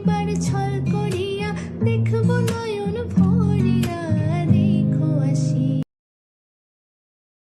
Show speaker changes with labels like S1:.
S1: একবার ছলক